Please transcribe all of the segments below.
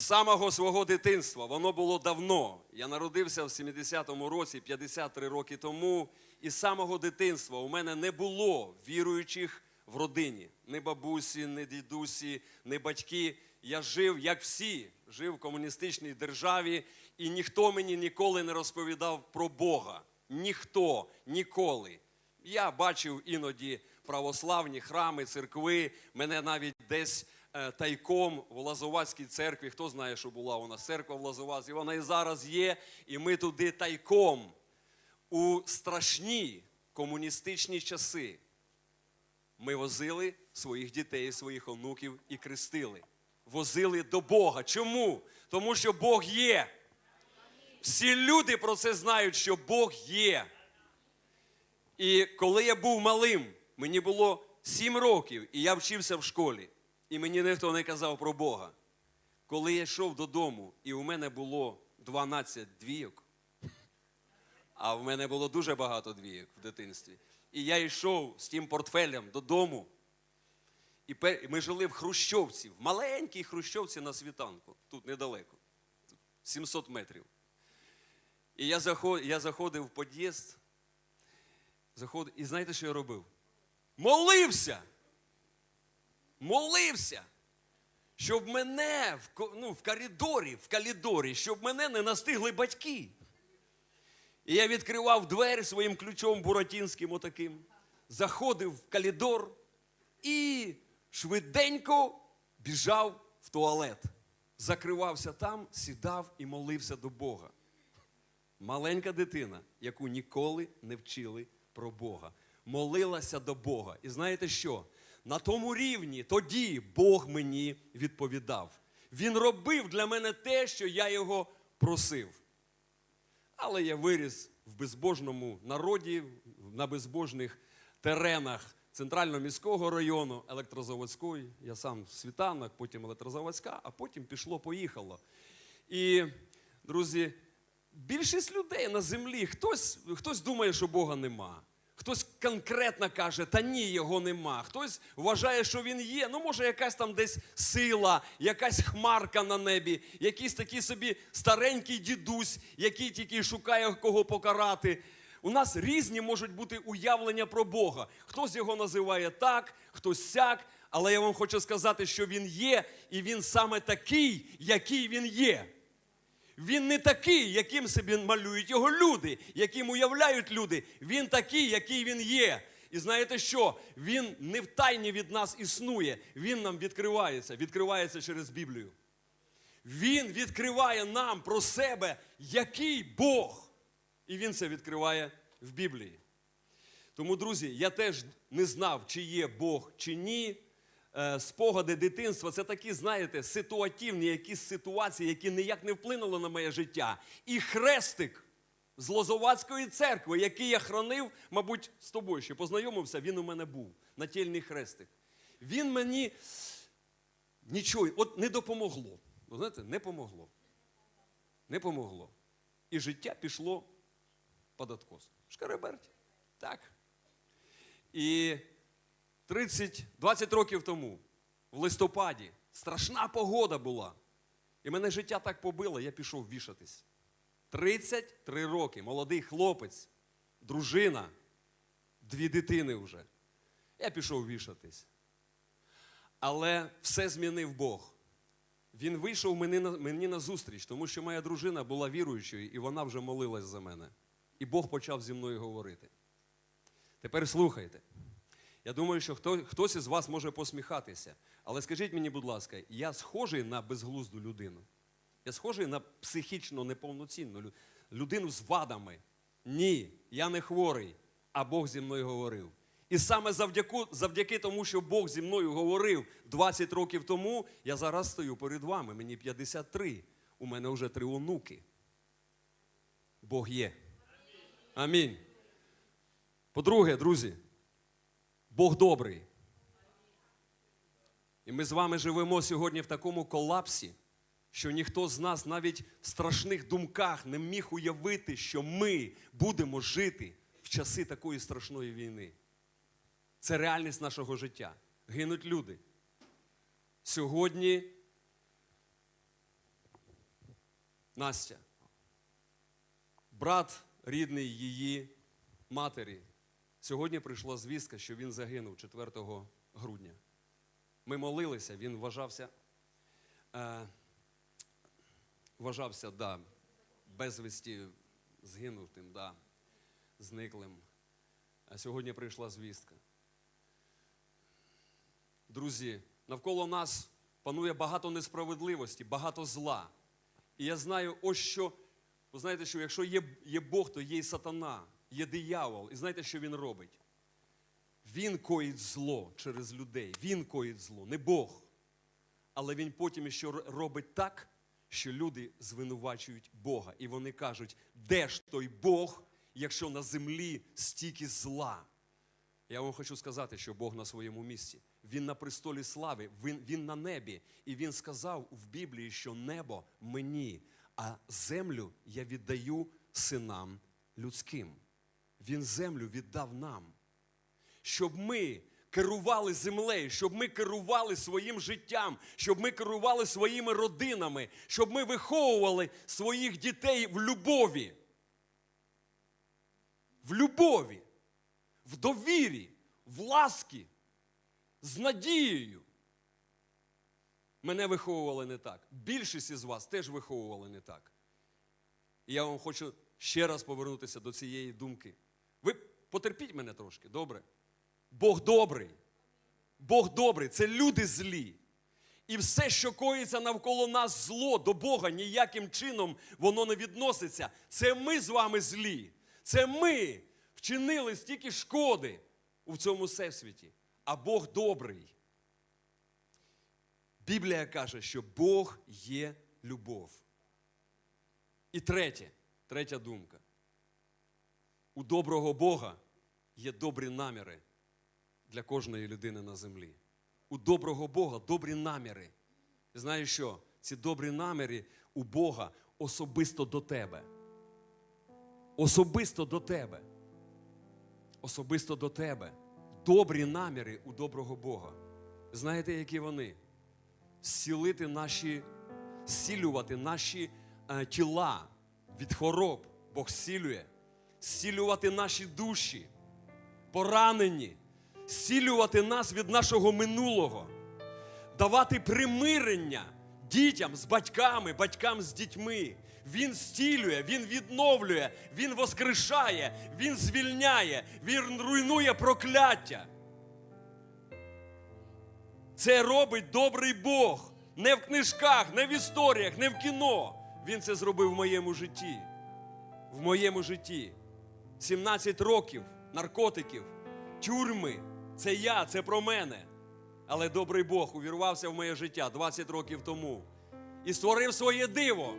Самого свого дитинства, воно було давно. Я народився в 70-му році, 53 роки тому. І з самого дитинства у мене не було віруючих в родині. Ні бабусі, ні дідусі, ні батьки. Я жив, як всі, жив в комуністичній державі, і ніхто мені ніколи не розповідав про Бога. Ніхто ніколи. Я бачив іноді православні храми, церкви. Мене навіть десь тайком в Лазовацькій церкві. Хто знає, що була у нас церква в Лазовацькій? Вона і зараз є. І ми туди тайком у страшні комуністичні часи. Ми возили своїх дітей, своїх онуків і крестили. Возили до Бога. Чому? Тому що Бог є. Всі люди про це знають, що Бог є. І коли я був малим, мені було сім років, і я вчився в школі, і мені ніхто не казав про Бога. Коли я йшов додому, і у мене було 12 двійок, а в мене було дуже багато двійок в дитинстві. І я йшов з тим портфелем додому. І ми жили в Хрущовці, в маленькій Хрущовці на світанку, тут недалеко, 700 метрів. І я заход- я заходив в під'їзд, заходив, і знаєте, що я робив? Молився! Молився! Щоб мене в, ну, в коридорі, в коридорі, щоб мене не настигли батьки. І я відкривав двері своїм ключом буратінським отаким, заходив в коридор і швиденько біжав в туалет. Закривався там, сідав і молився до Бога. Маленька дитина, яку ніколи не вчили про Бога, молилася до Бога. І знаєте що? На тому рівні тоді Бог мені відповідав. Він робив для мене те, що я його просив. Але я виріс в безбожному народі, на безбожних теренах центрально-міського району, електрозаводської. Я сам світанок, потім електрозаводська, а потім пішло-поїхало. І, друзі, більшість людей на землі, хтось, хтось думає, що Бога нема. Хтось конкретно каже, та ні, його нема. Хтось вважає, що він є. Ну, може, якась там десь сила, якась хмарка на небі, якийсь такий собі старенький дідусь, який тільки шукає кого покарати. У нас різні можуть бути уявлення про Бога. Хтось його називає так, хтось сяк, але я вам хочу сказати, що він є, і він саме такий, який він є. Він не такий, яким собі малюють його люди, яким уявляють люди. Він такий, який він є. І знаєте що? Він не втайні від нас існує. Він нам відкривається, відкривається через Біблію. Він відкриває нам про себе, який Бог. І він це відкриває в Біблії. Тому, друзі, я теж не знав, чи є Бог, чи ні. Е, Спогади дитинства це такі, знаєте, ситуативні якісь ситуації, які ніяк не вплинули на моє життя. І хрестик з Лозовацької церкви, який я хранив, мабуть, з тобою ще познайомився, він у мене був. Нательний хрестик. Він мені нічого, от не допомогло. Ви знаєте, не помогло. Не помогло. І життя пішло під откос. Шкареберть. Так. І 30, 20 років тому, в листопаді, страшна погода була. І мене життя так побило, я пішов вішатись. 33 роки, молодий хлопець, дружина, дві дитини вже. Я пішов вішатись. Але все змінив Бог. Він вийшов мені на, мені на зустріч, тому що моя дружина була віруючою, і вона вже молилась за мене. І Бог почав зі мною говорити. Тепер слухайте. Я думаю, що хто, хтось із вас може посміхатися. Але скажіть мені, будь ласка, я схожий на безглузду людину? Я схожий на психічно неповноцінну людину з вадами? Ні, я не хворий, а Бог зі мною говорив. І саме завдяки, завдяки тому, що Бог зі мною говорив 20 років тому, я зараз стою перед вами. Мені 53. У мене вже три онуки. Бог є. Амінь. По-друге, друзі, Бог добрий. І ми з вами живемо сьогодні в такому колапсі, що ніхто з нас навіть в страшних думках не міг уявити, що ми будемо жити в часи такої страшної війни. Це реальність нашого життя. Гинуть люди. Сьогодні Настя, брат рідний її матері, сьогодні прийшла звістка, що він загинув 4 грудня. Ми молилися, він вважався, е, вважався, да, безвісті згинутим, да, зниклим. А сьогодні прийшла звістка. Друзі, навколо нас панує багато несправедливості, багато зла. І я знаю, ось що, ви знаєте, що якщо є, є Бог, то є і сатана, є диявол. І знаєте, що він робить? Він коїть зло через людей. Він коїть зло, не Бог. Але він потім ще робить так, що люди звинувачують Бога. І вони кажуть, де ж той Бог, якщо на землі стільки зла? Я вам хочу сказати, що Бог на своєму місці. Він на престолі слави, він, він на небі. І він сказав в Біблії, що небо мені, а землю я віддаю синам людським. Він землю віддав нам. Щоб ми керували землею, щоб ми керували своїм життям, щоб ми керували своїми родинами, щоб ми виховували своїх дітей в любові. В любові в довірі, в ласкі, з надією. Мене виховували не так. Більшість із вас теж виховували не так. І я вам хочу ще раз повернутися до цієї думки. Потерпіть мене трошки, добре? Бог добрий. Бог добрий, це люди злі. І все, що коїться навколо нас зло до Бога, ніяким чином воно не відноситься. Це ми з вами злі. Це ми вчинили стільки шкоди у цьому всесвіті, а Бог добрий. Біблія каже, що Бог є любов. І третє, третя думка. У доброго Бога є добрі наміри для кожної людини на землі. У доброго Бога добрі наміри. Знаєш що? Ці добрі наміри у Бога особисто до тебе. Особисто до тебе особисто до тебе. Добрі наміри у доброго Бога. Знаєте, які вони? Зцілити наші, зцілювати наші е, тіла від хвороб. Бог зцілює, зцілювати наші душі, поранені, зцілювати нас від нашого минулого, давати примирення дітям з батьками, батькам з дітьми. Він зцілює, Він відновлює, Він воскрешає, Він звільняє, Він руйнує прокляття. Це робить добрий Бог. Не в книжках, не в історіях, не в кіно. Він це зробив в моєму житті. В моєму житті. 17 років наркотиків, тюрми. Це я, це про мене. Але добрий Бог увірвався в моє життя 20 років тому і створив своє диво.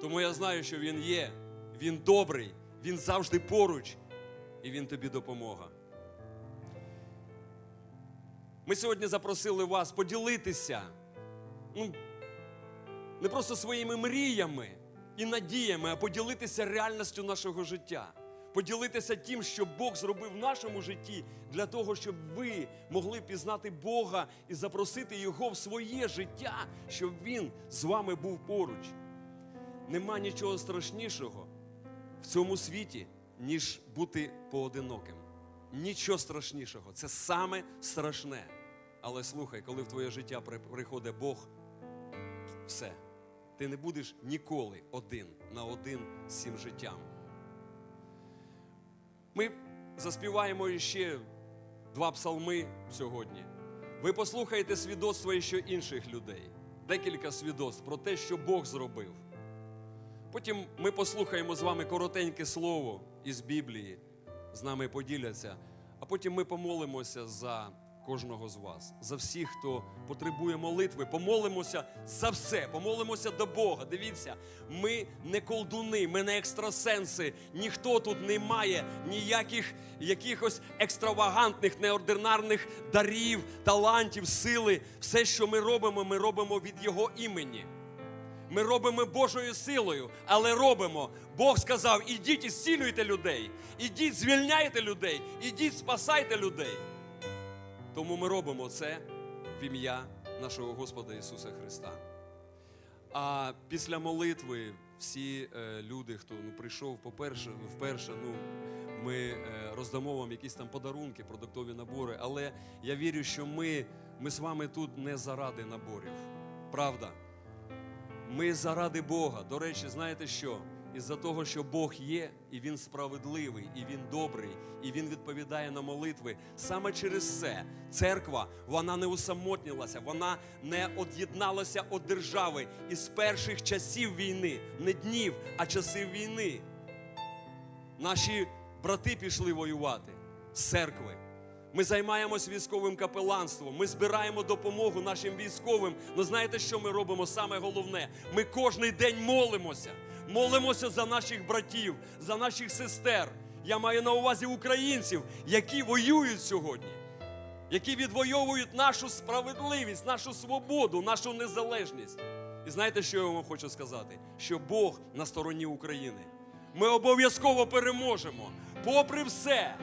Тому я знаю, що Він є, Він добрий, Він завжди поруч, і Він тобі допомога. Ми сьогодні запросили вас поділитися ну, не просто своїми мріями і надіями, а поділитися реальністю нашого життя. Поділитися тим, що Бог зробив в нашому житті, для того, щоб ви могли пізнати Бога і запросити Його в своє життя, щоб Він з вами був поруч. Нема нічого страшнішого в цьому світі, ніж бути поодиноким. Нічого страшнішого. Це саме страшне. Але слухай, коли в твоє життя приходить Бог, все. Ти не будеш ніколи один на один з цим життям. Ми заспіваємо ще два псалми сьогодні. Ви послухаєте свідоцтва ще інших людей, декілька свідоцтв про те, що Бог зробив. Потім ми послухаємо з вами коротеньке слово із Біблії, з нами поділяться, а потім ми помолимося за кожного з вас, за всіх, хто потребує молитви. Помолимося за все, помолимося до Бога. Дивіться, ми не колдуни, ми не екстрасенси. Ніхто тут не має ніяких якихось екстравагантних, неординарних дарів, талантів, сили. Все, що ми робимо, ми робимо від Його імені. Ми робимо Божою силою, але робимо. Бог сказав: ідіть і зцілюйте людей, ідіть, звільняйте людей, ідіть, спасайте людей. Тому ми робимо це в ім'я нашого Господа Ісуса Христа. А після молитви всі е, люди, хто ну, прийшов по-перше, вперше, ну, ми е, роздамо вам якісь там подарунки, продуктові набори. Але я вірю, що ми, ми з вами тут не заради наборів. Правда? Ми заради Бога. До речі, знаєте що? Із-за того, що Бог є, і Він справедливий, і Він добрий, і Він відповідає на молитви. Саме через це церква вона не усамотнилася, вона не од'єдналася від держави із перших часів війни, не днів, а часів війни. Наші брати пішли воювати з церкви. Ми займаємось військовим капеланством. Ми збираємо допомогу нашим військовим. Ну знаєте, що ми робимо? Саме головне, ми кожний день молимося. Молимося за наших братів, за наших сестер. Я маю на увазі українців, які воюють сьогодні, які відвоюють нашу справедливість, нашу свободу, нашу незалежність. І знаєте, що я вам хочу сказати? Що Бог на стороні України. Ми обов'язково переможемо, попри все.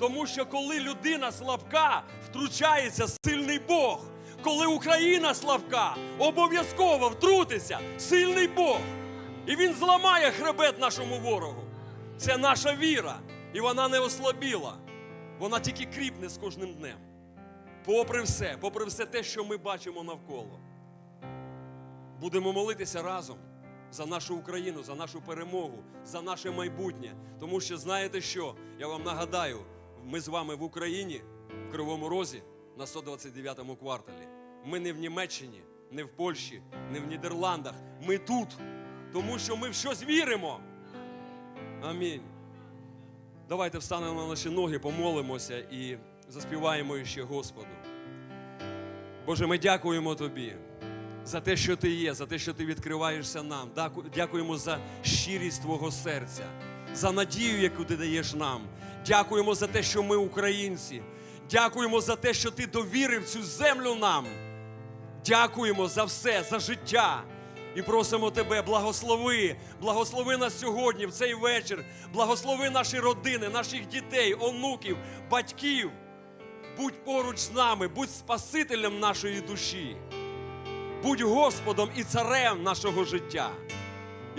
Тому що коли людина слабка, втручається сильний Бог. Коли Україна слабка, обов'язково втрутиться сильний Бог. І він зламає хребет нашому ворогу. Це наша віра, і вона не ослабіла. Вона тільки кріпне з кожним днем. Попри все, попри все те, що ми бачимо навколо. Будемо молитися разом за нашу Україну, за нашу перемогу, за наше майбутнє. Тому що знаєте що? Я вам нагадаю, ми з вами в Україні, в Кривому Розі, на 129-му кварталі. Ми не в Німеччині, не в Польщі, не в Нідерландах. Ми тут, тому що ми в щось віримо. Амінь. Давайте встанемо на наші ноги, помолимося і заспіваємо ще Господу. Боже, ми дякуємо Тобі за те, що Ти є, за те, що Ти відкриваєшся нам. Дякуємо за щирість Твого серця, за надію, яку Ти даєш нам. Дякуємо за те, що ми українці. Дякуємо за те, що Ти довірив цю землю нам. Дякуємо за все, за життя. І просимо тебе, благослови, благослови нас сьогодні, в цей вечір, благослови наші родини, наших дітей, онуків, батьків. Будь поруч з нами, будь Спасителем нашої душі, будь Господом і царем нашого життя.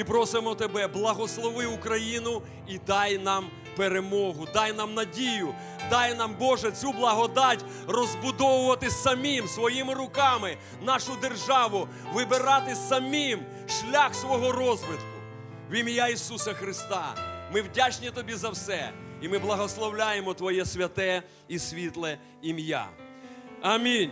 І просимо тебе, благослови Україну і дай нам перемогу, дай нам надію, дай нам, Боже, цю благодать розбудовувати самим своїми руками нашу державу, вибирати самим шлях свого розвитку. В ім'я Ісуса Христа. Ми вдячні Тобі за все, і ми благословляємо Твоє святе і світле ім'я. Амінь.